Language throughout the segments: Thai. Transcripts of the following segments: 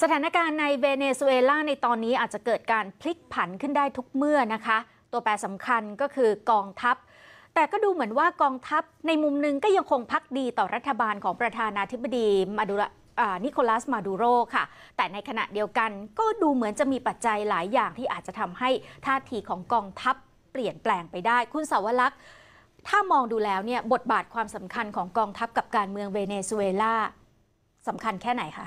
สถานการณ์ในเวเนซุเอลาในตอนนี้อาจจะเกิดการพลิกผันขึ้นได้ทุกเมื่อนะคะ ตัวแปรสำคัญก็คือกองทัพ แต่ก็ดูเหมือนว่ากองทัพในมุมหนึงก็ยังคงพักดีต่อรัฐบาลของประธานาธิบดีมาดูระอ่านิโคลัสมาดูโรค่ะ แต่ในขณะเดียวกันก็ดูเหมือนจะมีปัจจัยหลายอย่างที่อาจจะทำให้ท่าทีของกองทัพเปลี่ยนแปลงไปได้ คุณสาวลักษ์ถ้ามองดูแล้วเนี่ยบทบาทความสำคัญของกองทัพกับการเมืองเวเนซุเอลาสำคัญแค่ไหนคะ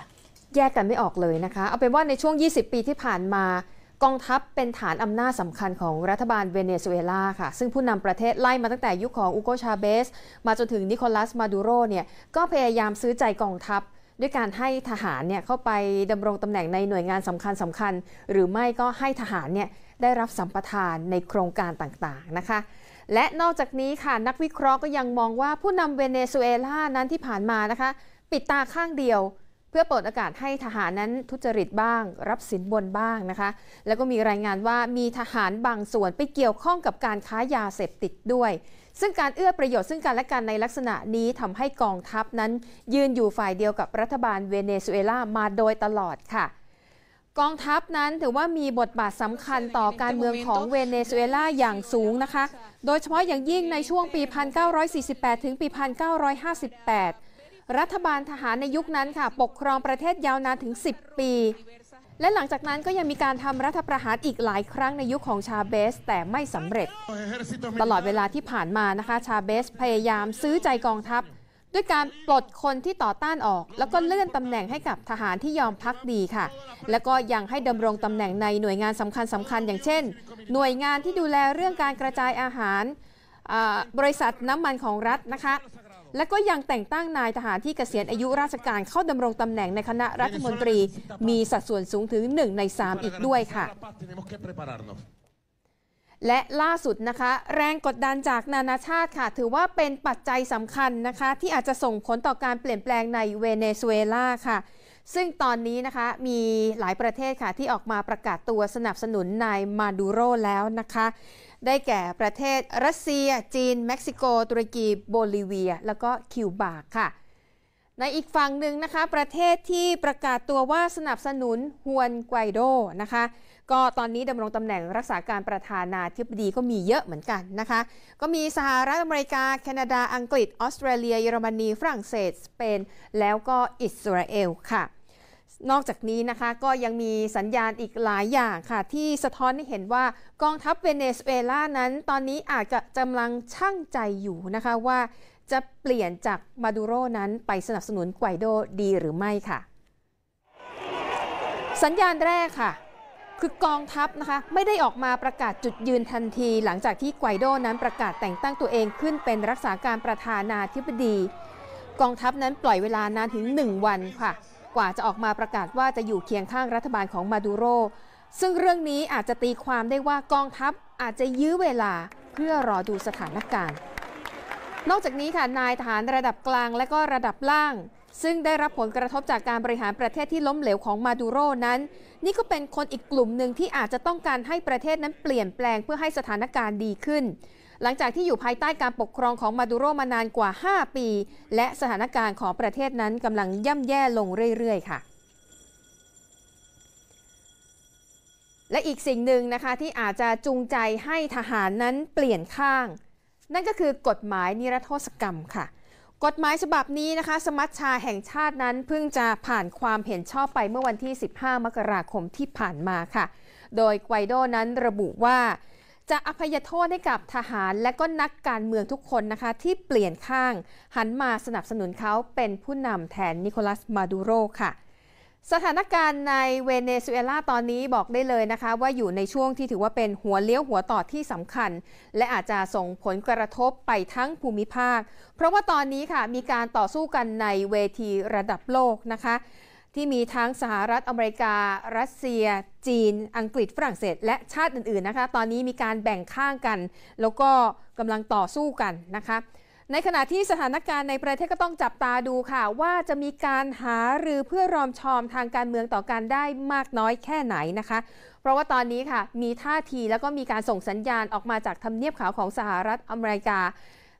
แยกกันไม่ออกเลยนะคะ เอาเป็นว่าในช่วง 20 ปีที่ผ่านมากองทัพเป็นฐานอำนาจสำคัญของรัฐบาลเวเนซุเอลาค่ะ ซึ่งผู้นำประเทศไล่มาตั้งแต่ยุคของอูโกชาเบส มาจนถึงนิโคลัสมาดูโรเนี่ยก็พยายามซื้อใจกองทัพด้วยการให้ทหารเนี่ยเข้าไปดำรงตำแหน่งในหน่วยงานสำคัญสำคัญ หรือไม่ก็ให้ทหารเนี่ยได้รับสัมปทานในโครงการต่างๆนะคะ และนอกจากนี้ค่ะนักวิเคราะห์ก็ยังมองว่าผู้นำเวเนซุเอลานั้นที่ผ่านมานะคะ ปิดตาข้างเดียว พื่อเปิดโอกาสให้ทหารนั้นทุจริตบ้าง รับสินบนบ้างนะคะ แล้วก็มีรายงานว่ามีทหารบางส่วนไปเกี่ยวข้องกับการค้ายาเสพติดด้วย ซึ่งการเอื้อประโยชน์ซึ่งกันและกันในลักษณะนี้ทำให้กองทัพนั้น ยืนอยู่ฝ่ายเดียวกับรัฐบาลเวเนซุเอลามาโดยตลอดค่ะกองทัพนั้นถือว่ามีบทบาทสำคัญต่อการเมืองของเวเนซุเอลาอย่างสูงนะคะ โดยเฉพาะอย่างยิ่งในช่วงปี 1948 ถึงปี 1958 รัฐบาลทหารในยุคนั้นค่ะ ปกครองประเทศยาวนานถึง 10 ปี และหลังจากนั้นก็ยังมีการทำรัฐประหารอีกหลายครั้งในยุคของชาเบสแต่ไม่สำเร็จ ตลอดเวลาที่ผ่านมานะคะ ชาเบสพยายามซื้อใจกองทัพ ด้วยการปลดคนที่ต่อต้านออก แล้วก็เลื่อนตำแหน่งให้กับทหารที่ยอมพักดีค่ะ แล้วก็ยังให้ดำรงตำแหน่งในหน่วยงานสำคัญสคัญๆอย่างเช่น หน่วยงานที่ดูแลเรื่องการกระจายอาหารบริษัทน้ำมันของรัฐนะคะ และก็ยังแต่งตั้งนายทหารที่เกษียณอายุราชการเข้าดำรงตำแหน่งในคณะรัฐมนตรี มีสัดส่วนสูงถึง 1 ใน 3 อีกด้วยค่ะ และล่าสุดนะคะ แรงกดดันจากนานาชาติค่ะ ถือว่าเป็นปัจจัยสำคัญนะคะ ที่อาจจะส่งผลต่อการเปลี่ยนแปลงในเวเนซุเอลาค่ะซึ่งตอนนี้นะคะมีหลายประเทศค่ะที่ออกมาประกาศตัวสนับสนุนนายมาดูโรแล้วนะคะ ได้แก่ประเทศรัสเซีย จีน เม็กซิโก ตุรกีโบลิเวีย แล้วก็คิวบาค่ะ ในอีกฝั่งหนึ่งนะคะ ประเทศที่ประกาศตัวว่าสนับสนุนฮวนไกวโดนะคะ ก็ตอนนี้ดำรงตำแหน่งรักษาการประธานาธิบดีก็มีเยอะเหมือนกันนะคะ ก็มีสหรัฐอเมริกา แคนาดาอังกฤษ ออสเตรเลีย เยอรมนีฝรั่งเศสสเปนแล้วก็อิสราเอลค่ะ นอกจากนี้นะคะก็ยังมีสัญญาณอีกหลายอย่างค่ะ ที่สะท้อนให้เห็นว่ากองทัพเวเนซุเอลานั้น ตอนนี้อาจจะกำลังช่างใจอยู่นะคะว่าจะเปลี่ยนจากมาดูโรนั้นไปสนับสนุนไกวโดดีหรือไม่ค่ะ สัญญาณแรกค่ะ คือกองทัพนะคะไม่ได้ออกมาประกาศจุดยืนทันที หลังจากที่ไกวโดนั้นประกาศแต่งตั้งตัวเองขึ้นเป็นรักษาการประธานาธิบดี กองทัพนั้นปล่อยเวลานานถึง 1 วันค่ะ กว่าจะออกมาประกาศว่าจะอยู่เคียงข้างรัฐบาลของมาดูโร ซึ่งเรื่องนี้อาจจะตีความได้ว่ากองทัพอาจจะยื้อเวลาเพื่อรอดูสถานการณ์ นอกจากนี้ค่ะนายทหารระดับกลางและก็ระดับล่าง ซึ่งได้รับผลกระทบจากการบริหารประเทศที่ล้มเหลวของมาดูโรนั้น นี่ก็เป็นคนอีกกลุ่มหนึ่งที่อาจจะต้องการให้ประเทศนั้นเปลี่ยนแปลงเพื่อให้สถานการณ์ดีขึ้น หลังจากที่อยู่ภายใต้การปกครองของมาดูโรมานานกว่า 5 ปี และสถานการณ์ของประเทศนั้นกำลังย่ำแย่ลงเรื่อย ๆ ค่ะและอีกสิ่งหนึ่งนะคะที่อาจจะจูงใจให้ทหารนั้นเปลี่ยนข้าง นั่นก็คือกฎหมายนิรโทษกรรมค่ะ กฎหมายฉบับนี้นะคะ สมัชชาแห่งชาตินั้นเพิ่งจะผ่านความเห็นชอบไปเมื่อวันที่ 15 มกราคมที่ผ่านมาค่ะ โดยไกวโดนั้นระบุว่า จะอภัยโทษให้กับทหารและก็นักการเมืองทุกคนนะคะที่เปลี่ยนข้าง หันมาสนับสนุนเขาเป็นผู้นำแทนนิโคลัสมาดูโรค่ะ สถานการณ์ในเวเนซุเอลาตอนนี้บอกได้เลยนะคะ ว่าอยู่ในช่วงที่ถือว่าเป็นหัวเลี้ยวหัวต่อที่สำคัญ และอาจจะส่งผลกระทบไปทั้งภูมิภาค เพราะว่าตอนนี้ค่ะมีการต่อสู้กันในเวทีระดับโลกนะคะ ที่มีทั้งสหรัฐอเมริกา รัสเซีย จีน อังกฤษฝรั่งเศส และชาติอื่นๆนะคะ ตอนนี้มีการแบ่งข้างกัน แล้วก็กำลังต่อสู้กันนะคะ ในขณะที่สถานการณ์ในประเทศก็ต้องจับตาดูค่ะ ว่าจะมีการหาหรือเพื่อรอมชอมทางการเมืองต่อกันได้มากน้อยแค่ไหนนะคะ เพราะว่าตอนนี้ค่ะมีท่าทีแล้วก็มีการส่งสัญญาณออกมาจากทำเนียบขาวของสหรัฐอเมริกา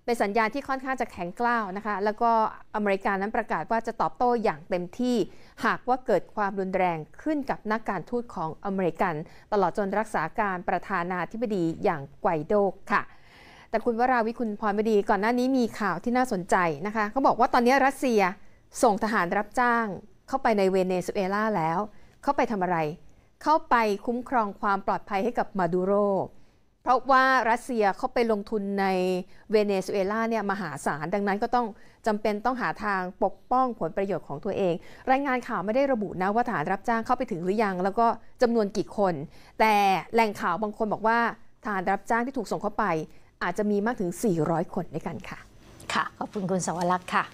เป็นสัญญาณที่ค่อนข้างจะแข็งกล้าวนะคะ แล้วก็อเมริกานั้นประกาศว่าจะตอบโต้อย่างเต็มที่ หากว่าเกิดความรุนแรงขึ้นกับนักการทูตของอเมริกัน ตลอดจนรักษาการประธานาธิบดีอย่างไกวโดค่ะ แต่คุณวราวิคุณพรบดีก่อนหน้านี้มีข่าวที่น่าสนใจนะคะเขาบอกว่าตอนนี้รัสเซียส่งทหารรับจ้าง เข้าไปในเวเนซุเอลาแล้ว เข้าไปทำอะไร เข้าไปคุ้มครองความปลอดภัยให้กับมาดูโร เพราะว่ารัสเซียเขาไปลงทุนในเวเนซุเอลาเนี่ยมหาศาล ดังนั้นก็ต้องจำเป็นต้องหาทางปกป้องผลประโยชน์ของตัวเอง รายงานข่าวไม่ได้ระบุนะว่าทหารรับจ้างเข้าไปถึงหรือยัง แล้วก็จำนวนกี่คน แต่แหล่งข่าวบางคนบอกว่าทหารรับจ้างที่ถูกส่งเข้าไป อาจจะมีมากถึง 400 คนด้วยกันค่ะ ค่ะขอบคุณคุณสวรักษ์ค่ะ